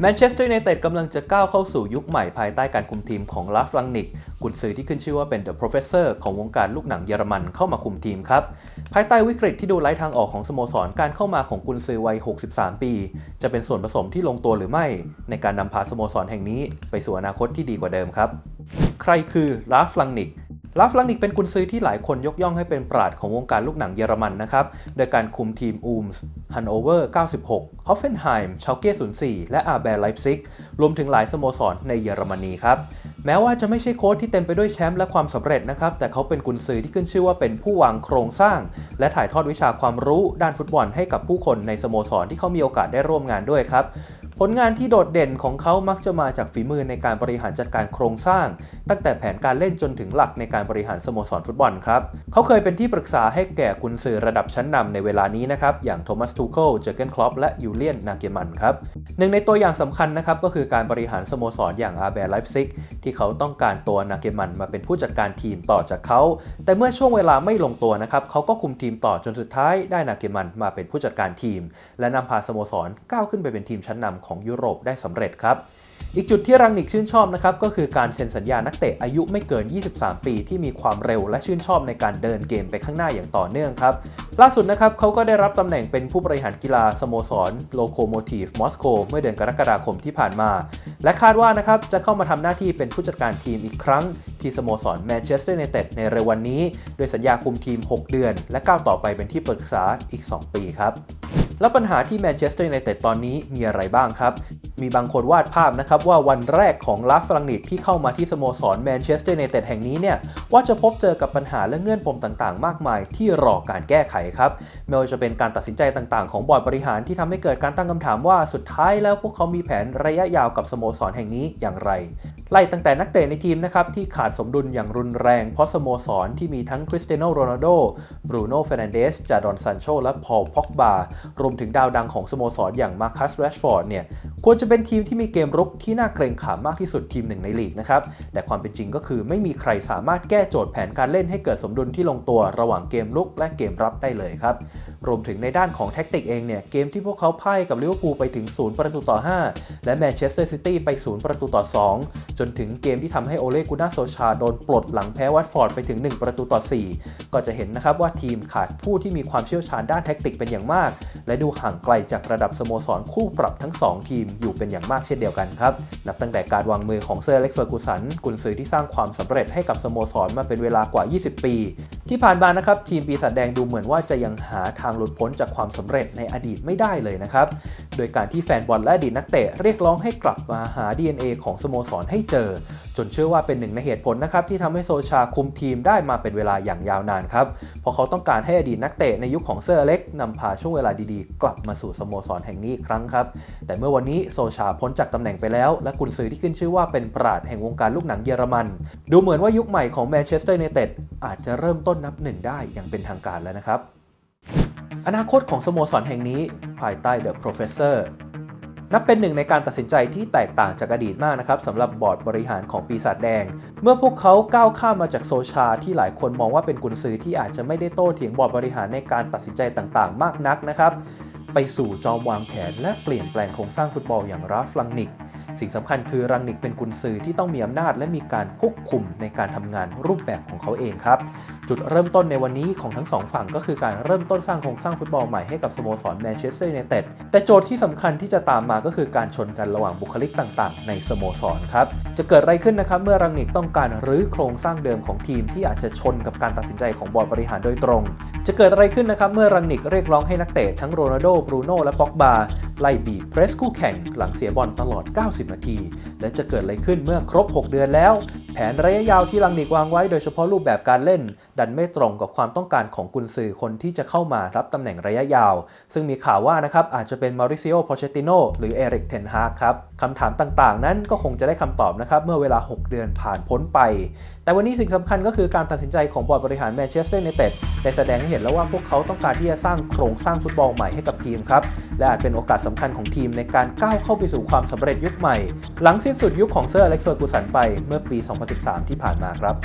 แมนเชสเตอร์ยูไนเต็ดกำลังจะก้าวเข้าสู่ยุคใหม่ภายใต้การคุมทีมของลาฟลังนิกกุนซือที่ขึ้นชื่อว่าเป็น The Professor ของวงการลูกหนังเยอรมันเข้ามาคุมทีมครับ ภายใต้วิกฤตที่ดูไร้ทางออกของสโมสรการเข้ามาของกุนซือวัย 63 ปี จะเป็นส่วนผสมที่ลงตัวหรือไม่ ในการนำพาสโมสรแห่งนี้ไปสู่อนาคตที่ดีกว่าเดิมครับ ใครคือลาฟลังนิก ลาฟลังนิกเป็นกุนซือที่หลายคนยกย่องให้เป็นปราดของวงการลูกหนังเยอรมันนะครับโดยการคุมทีมอูมส์ฮันโอเวอร์96ฮอฟเฟนไฮม์ชาเก้04 และอาแบร์ไลป์ซิกรวมถึงหลายสโมสรในเยอรมนีครับ แม้ว่าจะไม่ใช่โค้ชที่เต็มไปด้วยแชมป์และความสำเร็จนะครับ แต่เขาเป็นกุนซือที่ขึ้นชื่อว่าเป็นผู้วางโครงสร้าง และถ่ายทอดวิชาความรู้ด้านฟุตบอลให้กับผู้คนในสโมสรที่เขามีโอกาสได้ร่วมงานด้วยครับ ผลงานที่โดดเด่นของเขามักจะมาจากฝีมือในการบริหารจัดการโครงสร้าง ตั้งแต่แผนการเล่นจนถึงหลักในการบริหารสโมสรฟุตบอลครับ เขาเคยเป็นที่ปรึกษาให้แก่กุนซือระดับชั้นนำในเวลานี้นะครับ อย่างโทมัสทูเคิลเจอร์เกนคลอปและยูเลียนนาเกมันครับ หนึ่งในตัวอย่างสำคัญนะครับก็คือการบริหารสโมสรอย่างอาร์แบร์ไลฟ์ซิกที่เขาต้องการตัวนาเกมันมาเป็นผู้จัดการทีมต่อจากเขา แต่เมื่อช่วงเวลาไม่ลงตัวนะครับเขาก็คุมทีมต่อจนสุดท้ายได้นาเกมันมาเป็นผู้จัดการทีม และนำพาสโมสรก้าวขึ้นไปเป็นทีมชั้นนำของยุโรปได้สำเร็จครับอีกจุดที่รังนิกชื่นชอบนะครับก็คือการเซ็นสัญญานักเตะอายุไม่เกิน 23 ปีที่มีความเร็วและชื่นชอบในการเดินเกมไปข้างหน้าอย่างต่อเนื่องครับ ล่าสุดนะครับเขาก็ได้รับตำแหน่งเป็นผู้บริหารกีฬาสโมสรโลโคโมทีฟมอสโกเมื่อเดือนกรกฎาคมที่ผ่านมา และคาดว่านะครับจะเข้ามาทำหน้าที่เป็นผู้จัดการทีมอีกครั้ง ที่สโมสรแมนเชสเตอร์ยูไนเต็ดในเร็ววันนี้ โดยสัญญาคุมทีม 6 เดือน และก้าวต่อไปเป็นที่ปรึกษาอีก 2 ปีครับ แล้วปัญหาที่แมนเชสเตอร์ยูไนเต็ดตอนนี้มีอะไรบ้างครับ มีบางคนวาดภาพนะครับว่าวันแรกของลาฟรังนิตที่เข้ามาที่สโมสรแมนเชสเตอร์ยูไนเต็ดแห่งนี้เนี่ยว่าจะพบเจอกับปัญหาและเงื่อนปมต่างๆ มากมาย ที่รอการแก้ไขครับไม่ว่าจะเป็นการตัดสินใจต่างๆ ของบอร์ดบริหารที่ทำให้เกิดการตั้งคำถามว่าสุดท้ายแล้วพวกเขามีแผนระยะยาวกับสโมสรแห่งนี้อย่างไร ไล่ตั้งแต่นักเตะในทีมนะครับที่ขาดสมดุลอย่างรุนแรง เพราะสโมสรที่มีทั้งคริสเตียโนโรนัลโดบรูโน่เฟรนันเดสจาดอนซานโชและพอลพ็อกบารรวมถึงดาวดังของสโมสรอย่างมาร์คัสแรชฟอร์ดเนี่ยควรจะเป็นทีมที่มีเกมรุกที่น่าเกรงขามมากที่สุดทีมหนึ่งในลีกนะครับ แต่ความเป็นจริงก็คือไม่มีใครสามารถแก้โจทย์แผนการเล่นให้เกิดสมดุลที่ลงตัวระหว่างเกมรุกและเกมรับได้เลยครับ รวมถึงในด้านของแท็กติกเองเนี่ยเกมที่พวกเขาพ่ายกับลิเวอร์พูลไปถึง 0 ประตูต่อ 5 และแมนเชสเตอร์ซิตี้ไป 0 ประตูต่อ 2 จนถึงเกมที่ทำให้โอเลกุน่าโซชาโดนปลดหลังแพ้วัตฟอร์ดไปถึง 1 ประตูต่อ 4 ก็จะเห็นนะครับว่าทีมขาดผู้ที่มีความเชี่ยวชาญด้านแท็กติกเป็นอย่างมาก และดูห่างไกลจากระดับสโมสรคู่ปรับทั้ง 2 ทีมอยู่เป็นอย่างมากเช่นเดียวกันครับ นับตั้งแต่การวางมือของเซอร์เล็กเฟอร์กูสันกุนซือที่สร้างความสำเร็จให้กับสโมสรมาเป็นเวลากว่า 20 ปี ที่ผ่านมานะครับทีมปีศาจแดงดูเหมือนว่าจะยังหาทางหลุดพ้นจากความสำเร็จในอดีตไม่ได้เลยนะครับ โดยการที่แฟนบอลและอดีตนักเตะเรียกร้องให้กลับมาหา DNA ของสโมสรให้เจอ จนเชื่อว่าเป็นหนึ่งในเหตุผลนะครับที่ทำให้โซชาคุมทีมได้มาเป็นเวลาอย่างยาวนานครับ เพราะเขาต้องการให้อดีตนักเตะในยุคของเซอร์เล็กนำพาช่วงเวลาดีๆ กลับมาสู่สโมสรแห่งนี้อีกครั้งครับ แต่เมื่อวันนี้โซชาพ้นจากตำแหน่งไปแล้ว และกุนซือที่ขึ้นชื่อว่าเป็นปราดแห่งวงการลูกหนังเยอรมัน ดูเหมือนว่ายุคใหม่ของแมนเชสเตอร์ยูไนเต็ดอาจจะเริ่มต้นนับหนึ่งได้อย่างเป็นทางการแล้วนะครับ อนาคตของสโมสรแห่งนี้ภายใต้ The Professor นับเป็นหนึ่งในการตัดสินใจที่แตกต่างจากอดีตมากนะครับสำหรับบอร์ดบริหารของปีศาจแดง เมื่อพวกเขาก้าวข้ามมาจากโซชา ที่หลายคนมองว่าเป็นกุนซือที่อาจจะไม่ได้โต้เถียงบอร์ดบริหารในการตัดสินใจต่างๆ มากนักนะครับ ไปสู่จอมวางแผนและเปลี่ยนแปลงโครงสร้างฟุตบอลอย่างราฟลังนิก สิ่งสำคัญคือรังนิกเป็นกุนซือที่ต้องมีอำนาจและมีการควบคุมในการทำงานรูปแบบของเขาเองครับ จุดเริ่มต้นในวันนี้ของทั้งสองฝั่งก็คือการเริ่มต้นสร้างโครงสร้างฟุตบอลใหม่ให้กับสโมสรแมนเชสเตอร์ยูไนเต็ดแต่โจทย์ที่สำคัญที่จะตามมาก็คือการชนกันระหว่างบุคลิกต่างๆ ในสโมสรครับ จะเกิดอะไรขึ้นนะครับ เมื่อรังนิกต้องการรื้อโครงสร้างเดิมของทีมที่อาจจะชนกับการตัดสินใจของบอร์ดบริหารโดยตรง จะเกิดอะไรขึ้นนะครับเมื่อรังนิกเรียกร้องให้นักเตะทั้งโรนัลโดบรูโน่และป็อกบาไล่บีบเพรสคู่แข่งหลังเสียบอลตลอด 90นาที และจะเกิดอะไรขึ้นเมื่อครบ 6 เดือนแล้ว แผนระยะยาวที่ลังนิกวางไว้โดยเฉพาะรูปแบบการเล่น ดันไม่ตรงกับความต้องการของกุนซือคนที่จะเข้ามารับตำแหน่งระยะยาว ซึ่งมีข่าวว่านะครับอาจจะเป็นมาริซิโอ พอเชติโนหรือเอริก เทนฮากครับคำถามต่างๆ นั้นก็คงจะได้คำตอบนะครับเมื่อเวลา 6 เดือนผ่านพ้นไป แต่วันนี้สิ่งสำคัญก็คือการตัดสินใจของบอร์ดบริหารแมนเชสเตอร์ยูไนเต็ดได้แสดงให้เห็นแล้วว่าพวกเขาต้องการที่จะสร้างโครงสร้างฟุตบอลใหม่ให้กับทีมครับและอาจเป็นโอกาสสำคัญของทีมในการก้าวเข้าไปสู่ความสำเร็จยุคใหม่หม่ หลังสิ้นสุดยุคของเซอร์อเล็กเฟอร์กูสันไปเมื่อปี 2013 ที่ผ่านมาครับ